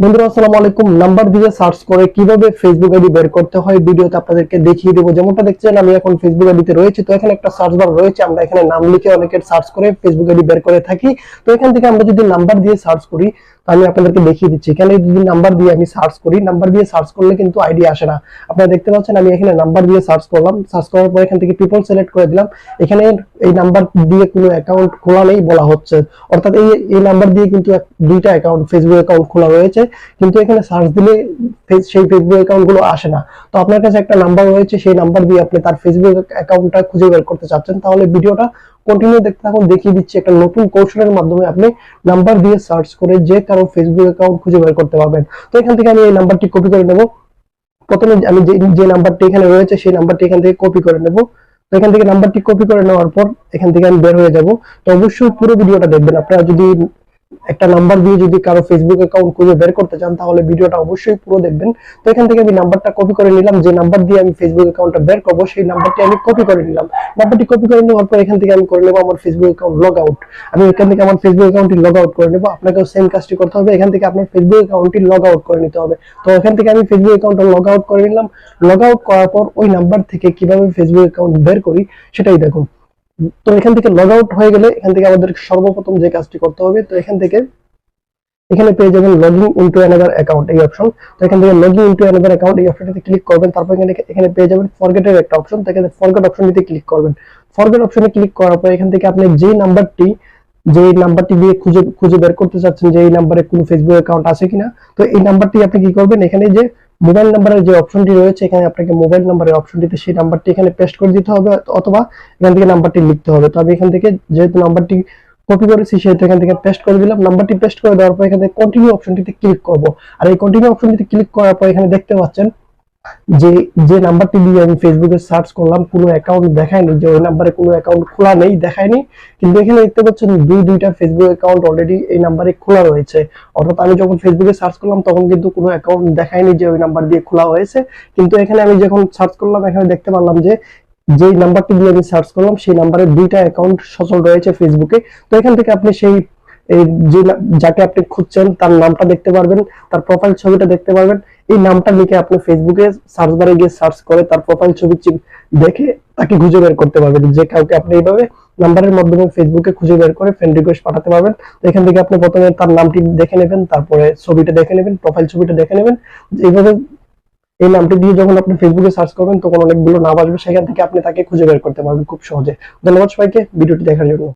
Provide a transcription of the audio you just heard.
বন্ধুরা, আসসালামু আলাইকুম। নাম্বার দিয়ে সার্চ করে কীভাবে ফেসবুক আইডি বের করতে হয়, ভিডিওতে আপনাদেরকে দেখিয়ে দেবো। যেমনটা দেখছেন, আমি এখন ফেসবুক আইডিতে রয়েছে। তো এখানে একটা সার্চ বার রয়েছে, আমরা এখানে নাম লিখে অনেকের সার্চ করে ফেসবুক আইডি বের করে থাকি। তো এখান থেকে আমরা যদি নাম্বার দিয়ে সার্চ করি আমি আপনাদেরকে দেখিয়ে দিচ্ছি। এখানে যদি নাম্বার দিয়ে আমি সার্চ করি নাম্বার দিয়ে সার্চ করলে কিন্তু আইডি আসে না। আপনারা দেখতে পাচ্ছেন আমি এখানে নাম্বার দিয়ে সার্চ করলাম। সার্চ করার পর এখান থেকে পিপল সিলেক্ট করে দিলাম। এখানে এই নাম্বার দিয়ে কোনো অ্যাকাউন্ট খোলা নেই বলা হচ্ছে। অর্থাৎ এই এই নাম্বার দিয়ে কিন্তু দুইটা অ্যাকাউন্ট ফেসবুক অ্যাকাউন্ট খোলা রয়েছে। কিন্তু এখানে সার্চ দিলে সেই ফেসবুক অ্যাকাউন্টগুলো আসে না। তো আপনার কাছে একটা নাম্বার রয়েছে, সেই নাম্বার দিয়ে আপনি তার ফেসবুক অ্যাকাউন্টটা খুঁজে বের করতে চাচ্ছেন। তাহলে ভিডিওটা কন্টিনিউ দেখতে থাকুন, দেখিয়ে দিচ্ছি একটা নতুন কৌশলের মাধ্যমে আপনি নাম্বার দিয়ে সার্চ করে যে কারও ফেসবুক অ্যাকাউন্ট খুঁজে বের করতে পারবেন। তো এখান থেকে আমি এই নাম্বারটি কপি করে নেব। প্রথমে আমি যে নাম্বারটি এখানে রয়েছে, সেই নাম্বারটি এখান থেকে কপি করে নেব। এখান থেকে নাম্বারটি কপি করে নেওয়ার পর এখান থেকে আমি বের হয়ে যাব। তো অবশ্যই পুরো ভিডিওটা দেখবেন। আপনারা যদি একটা নাম্বার দিয়ে যদি কারও ফেসবুক অ্যাকাউন্ট খুঁজে বের করতে চান, তাহলে ভিডিওটা অবশ্যই পুরো দেখবেন। তো এখান থেকে আমি নাম্বারটা কপি করে নিলাম। যে নাম্বার দিয়ে আমি ফেসবুক অ্যাকাউন্টটা বের করব, সেই নাম্বারটি আমি কপি করে নিলাম। নাম্বারটি কপি করে নেওয়ার পর এখান থেকে আমি করে নেব আমার ফেসবুক অ্যাকাউন্ট লগ আউট আমি এখান থেকে আমার ফেসবুক অ্যাকাউন্টটি লগ আউট করে নেব। আপনাকেও সেম কাজটি করতে হবে। এখান থেকে আপনার ফেসবুক অ্যাকাউন্টটি লগ আউট করে নিতে হবে। তো এখান থেকে আমি ফেসবুক অ্যাকাউন্টটা লগ আউট করে নিলাম। লগ আউট করার পর ওই নাম্বার থেকে কীভাবে ফেসবুক অ্যাকাউন্ট বের করি, সেটাই দেখুন। তো এখান থেকে লগ আউট হয়ে গেলে এখান থেকে আমাদের সর্বপ্রথম যে কাজটি করতে হবে, তো এখান থেকে এখানে পেয়ে যাবেন লগইন ইনটু অ্যানাদার অ্যাকাউন্ট এই অপশন তো এখান থেকে লগইন ইনটু অ্যানাদার অ্যাকাউন্ট এই অপশনটিতে ক্লিক করবেন, তারপর এখানে এখানে পেয়ে যাবেন ফরগেটের একটা অপশন তো এখানে ফরগেট অপশনটিতে ক্লিক করবেন। ফরগেট অপশনে ক্লিক করার পর এখান থেকে আপনি যে নাম্বারটি যে নাম্বারটি দিয়ে খুঁজে খুঁজে বের করতে চাচ্ছেন যে এই নাম্বারে কোনো ফেসবুক অ্যাকাউন্ট আছে কিনা, তো এই নাম্বারটি আপনি কি করবেন? এখানে যে মোবাইল নাম্বারের যে অপশনটি রয়েছে, এখানে আপনাকে মোবাইল নাম্বারের অপশনটিতে সেই নাম্বারটি এখানে পেস্ট করে দিতে হবে, অথবা এখান থেকে নাম্বারটি লিখতে হবে। তো আমি এখান থেকে যেহেতু নাম্বারটি কপি করেছি, সেহেতু এখান থেকে পেস্ট করে দিলাম। নাম্বারটি পেস্ট করে দেওয়ার পর এখানে কন্টিনিউ অপশনটিতে ক্লিক করব। আর এই কন্টিনিউ অপশনটিতে ক্লিক করার পর এখানে দেখতে পাচ্ছেন যে যে নাম্বারটি দিয়ে আমি ফেসবুকে সার্চ করলাম, কোনো অ্যাকাউন্ট দেখায়নি, যে ওই নাম্বারে কোনো অ্যাকাউন্ট খোলা নেই, দেখায়নি, কিন্তু এখানে দেখতে পাচ্ছেন দুই, দুইটা ফেসবুক অ্যাকাউন্ট অলরেডি এই নাম্বারে খোলা রয়েছে। অর্থাৎ আমি যখন ফেসবুকে সার্চ করলাম, তখন কিন্তু কোনো অ্যাকাউন্ট দেখায়নি যে ওই নাম্বার দিয়ে খোলা হয়েছে। কিন্তু এখানে আমি যখন সার্চ করলাম, এখানে দেখতে পারলাম যে যে নাম্বারটি দিয়ে আমি সার্চ করলাম, সেই নাম্বারে দুইটা অ্যাকাউন্ট সচল রয়েছে ফেসবুকে তো এখান থেকে আপনি সেই যাকে আপনি খুঁজছেন, তার নামটা দেখতে পারবেন, তার প্রোফাইল ছবিটা দেখতে পারবেন। এই নামটা লিখে আপনি ফেসবুকে সার্চ বারে গিয়ে সার্চ করে তার প্রোফাইল ছবি দেখে তাকে খুঁজে বের করতে পারবেন। যে কাউকে আপনি এইভাবে নাম্বারের মাধ্যমে ফেসবুকে খুঁজে বের করে ফ্রেন্ড রিকোয়েস্ট পাঠাতে পারবেন। তো এখান থেকে আপনি প্রথমে তার নামটি দেখে নেবেন, তারপরে ছবিটা দেখে নেবেন প্রোফাইল ছবিটা দেখে নেবেন। এইভাবে এই নামটি দিয়ে যখন আপনি ফেসবুকে সার্চ করবেন, তখন অনেকগুলো নাম আসবে। সেখান থেকে আপনি তাকে খুঁজে বের করতে পারবেন খুব সহজে। ধন্যবাদ সবাইকে, ভিডিওটি দেখার জন্য।